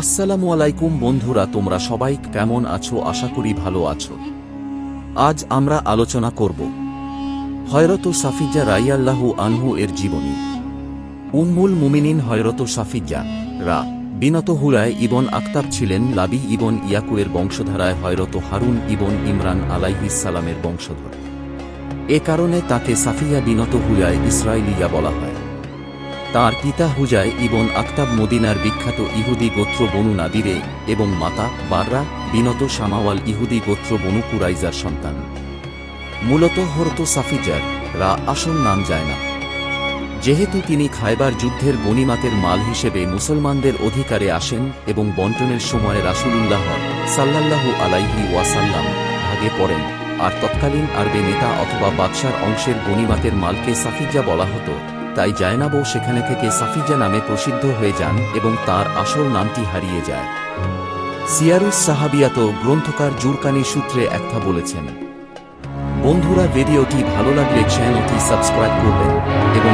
আসসালামু আলাইকুম বন্ধুরা, তোমরা সবাই কেমন আছো? আশা করি ভালো আছো। আজ আমরা আলোচনা করব হয়রত সাফিজা রাইয়াল্লাহু আনহু এর জীবনী। উম্মুল মুমিনিন হয়রত সাফিজা রা বিনত হুরায় ইবন আক্তাব ছিলেন লাবি ইবন ইয়াকুয়ের বংশধারায় হয়রত হারুন ইবন ইমরান আলাইহিস সালামের বংশধর। এ কারণে তাকে সাফিয়া বিনত হুয়ায় ইসরায়েলিয়া বলা হয়। তার পিতা হুজায় ইবন আক্তাব মদিনার বিখ্যাত ইহুদি গোত্র বনু নাদিরে এবং মাতা বাররা বিনত সামাওয়াল ইহুদি গোত্র বনু কুরাইজার সন্তান। মূলত হরত সাফিজার, রা আসল নাম যায় না। যেহেতু তিনি খায়বার যুদ্ধের গনিমাতের মাল হিসেবে মুসলমানদের অধিকারে আসেন এবং বন্টনের সময় রাসূলুল্লাহ সাল্লাল্লাহু আলাইহি ওয়াসাল্লাম ভাগে পড়েন, আর তৎকালীন আরবে নেতা অথবা বাদশার অংশের গনিমাতের মালকে সাফিজা বলা হতো। তাই জায়নাবও সেখানে থেকে সাফিজা নামে প্রসিদ্ধ হয়ে যান এবং তার আসল নামটি হারিয়ে যায়। সিয়ারুস সাহাবিয়াত গ্রন্থকার জুরকানি সূত্রে একথা বলেছেন, বন্ধুরা, ভিডিওটি ভালো লাগলে চ্যানেলটি সাবস্ক্রাইব করবেন এবং